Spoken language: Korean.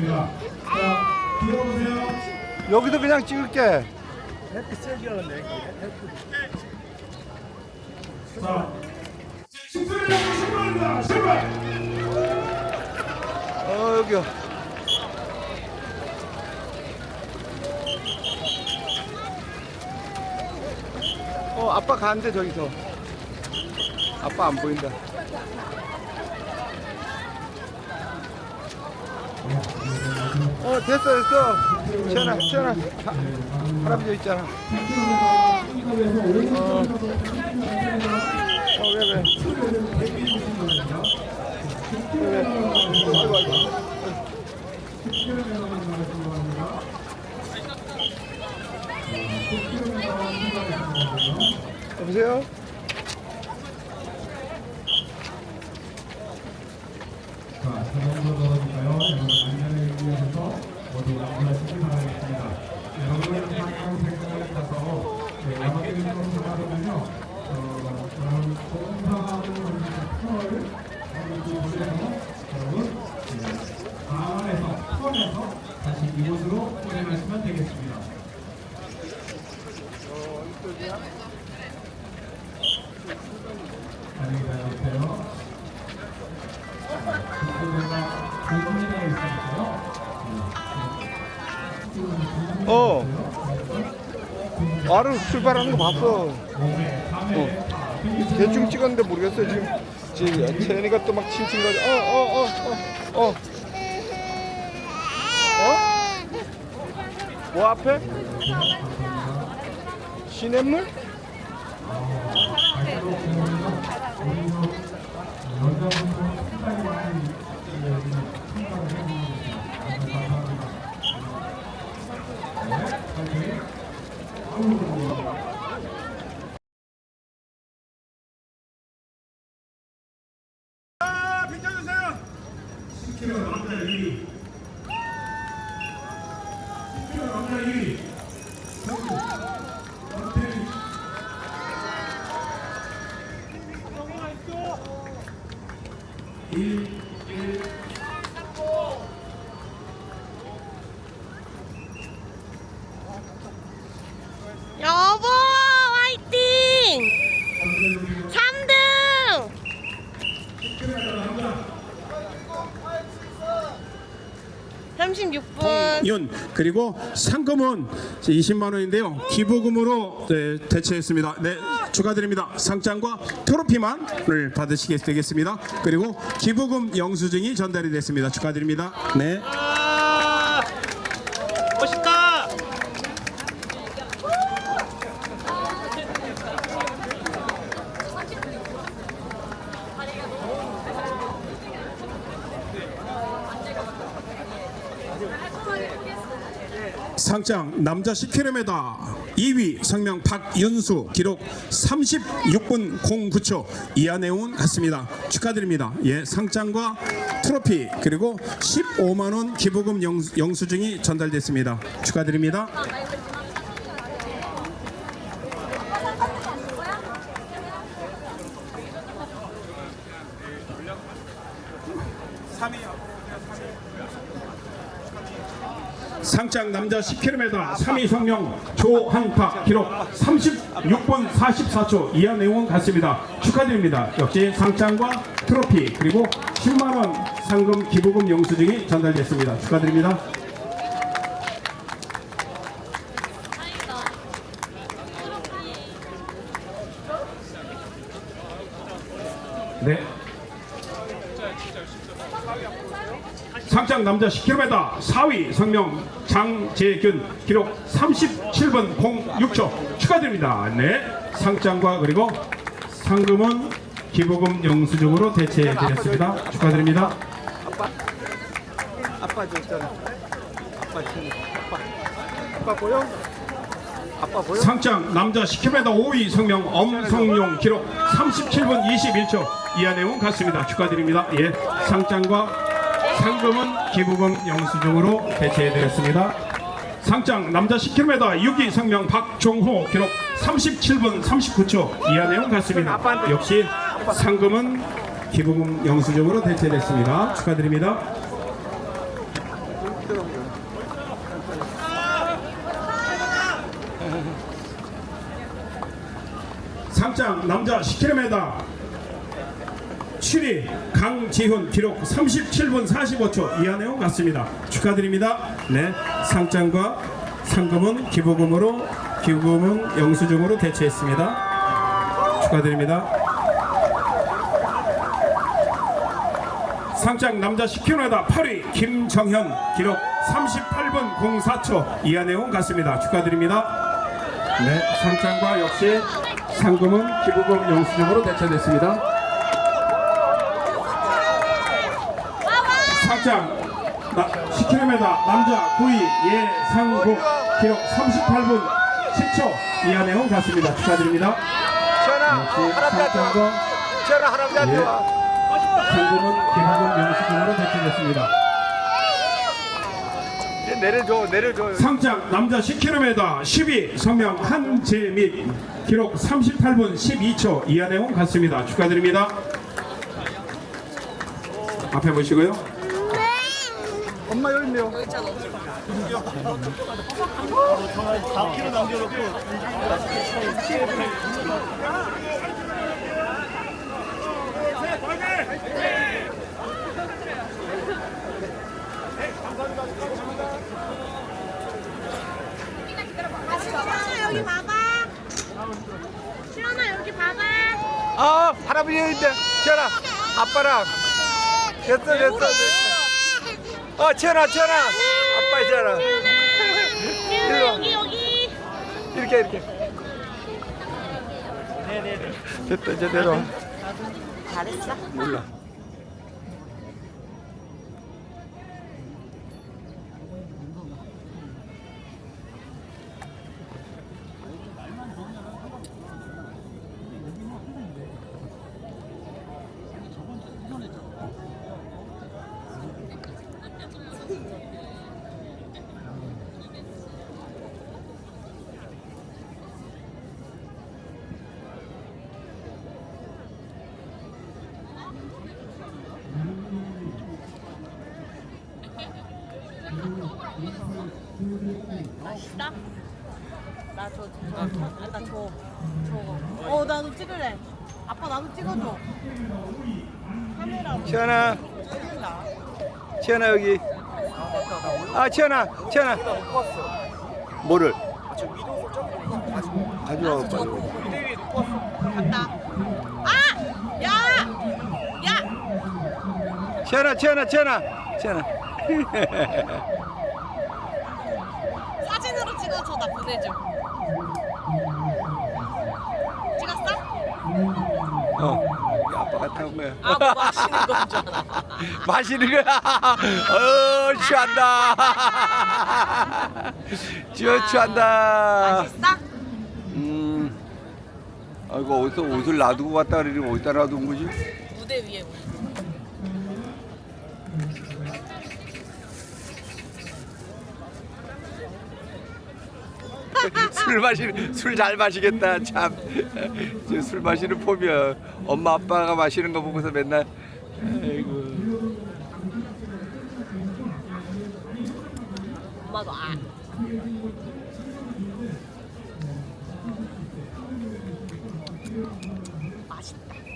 되겠습니다. 자, 들어보세요. 여기도 그냥 찍을게. 자, 10분을 출발합니다. 출발! 어 여기요. 어 아빠 가는데 저기서. 아빠 안 보인다. 어 됐어 됐어. 시원아 시원아. 하- 할아버지 있잖아. 어왜 왜? 왜 왜? 아이고 아이고. 여보세요? 자, 자전거 걸어니까요. 여러분 안전을 모두 안전하시기 바라겠습니다. 여러분은 항상 바로 출발하는 거 봤어. 어. 대충 찍었는데 모르겠어 지금. 지금 채연이가 또 막 칭칭거려. 어어어 어 어, 어, 어. 어? 뭐 앞에? 시냇물? 여보 분윤 그리고 상금은 20만 원인데요 기부금으로 네, 대체했습니다. 네 축하드립니다. 상장과 트로피만을 받으시게 되겠습니다. 그리고 기부금 영수증이 전달이 됐습니다. 축하드립니다. 네. 상장 남자 10km 2위 성명 박윤수 기록 36분 09초 이하 내용은 같습니다. 축하드립니다. 예, 상장과 트로피 그리고 15만 원 기부금 영, 영수증이 전달됐습니다. 축하드립니다. 상장 남자 10km 3위 성명 조한파 기록 36분 44초 이하 내용은 같습니다. 축하드립니다. 역시 상장과 트로피 그리고 10만 원 상금 기부금 영수증이 전달됐습니다. 축하드립니다. 네. 상장 남자 10km 4위 성명 장재균 기록 37분 06초 축하드립니다. 네, 상장과 그리고 상금은 기부금 영수증으로 대체해 드렸습니다. 축하드립니다. 아빠. 아빠 저 있잖아. 아빠 지금 아빠. 아빠 보여? 상장 남자 10km 5위 성명 엄성용 기록 37분 21초 이하 내용 같습니다. 축하드립니다. 예, 상장과 상금은 기부금 영수증으로 대체해드렸습니다. 상장 남자 10km 6위 성명 박종호 기록 37분 39초 이하 내용 같습니다. 역시 상금은 기부금 영수증으로 대체됐습니다. 축하드립니다. 힘들어. 상장 남자 10km 7위 강지훈 기록 37분 45초 이하내용 같습니다. 축하드립니다. 네, 상장과 상금은 기부금으로 기부금은 영수증으로 대체했습니다. 축하드립니다. 상장 남자 10km 8위 김정현 기록 38분 04초 이하 내용 같습니다. 축하드립니다. 네, 상장과 역시 상금은 기부금 영수증으로 대체됐습니다. 상장 나, 10km 남자 9위 예상국 기록 38분 10초 이하 내용 같습니다. 축하드립니다. 상장과 예. 와. 상금은 기부금 영수증으로 대체됐습니다. 내려줘, 내려줘. 상장 남자 10km 10위 성명 한재민 기록 38분 12초 이하 내용 같습니다. 축하드립니다. 앞에 보시고요. 엄마 여기 있네요. 시원아 여기 봐봐. 시원아 여기 봐봐. 아, 있네. 시원아, 아빠랑. 됐어, 됐어, 됐어. 어, 시원아, 시원아. 아빠 있잖아. 시원아 여기 여기. 이렇게, 이렇게. 됐다, 이제 내려와. 잘했어. 몰라. 맛있다. 나줘 줘. 나 줘. 저거. 어 나도 찍을래. 아빠 나도 찍어줘. 카메라. 시원아. 시원아 여기. 아 시원아, 시원아. 뭐를? 가져와 빨리. 간다. 아! 야! 야! 시원아, 시원아, 시원아, 시원아. 사진으로 찍어줘 나 보내줘. 찍었어? 어, 이 아빠가 타온 거야. 아, 뭐 마시는 건줄 알아. 마시는 거야. 어, 취한다. 쥐어 취한다. 맛있어? 음. 아 이거 어디서 옷을 놔두고 갔다 그러면 어디다 놔둔 거지? 무대 위에. 술 마시는 술잘 마시겠다 참. 술 마시는 보면 엄마 아빠가 마시는 거 보고서 맨날 아이고. 엄마도 아. 맛있다.